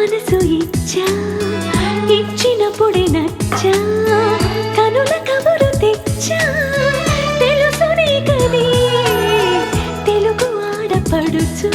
మనసు ఇచ్చా ఇచ్చినప్పుడే నచ్చా కనుల కబురు తెచ్చా తెలుసు కవి తెలుగు ఆడపడుచు.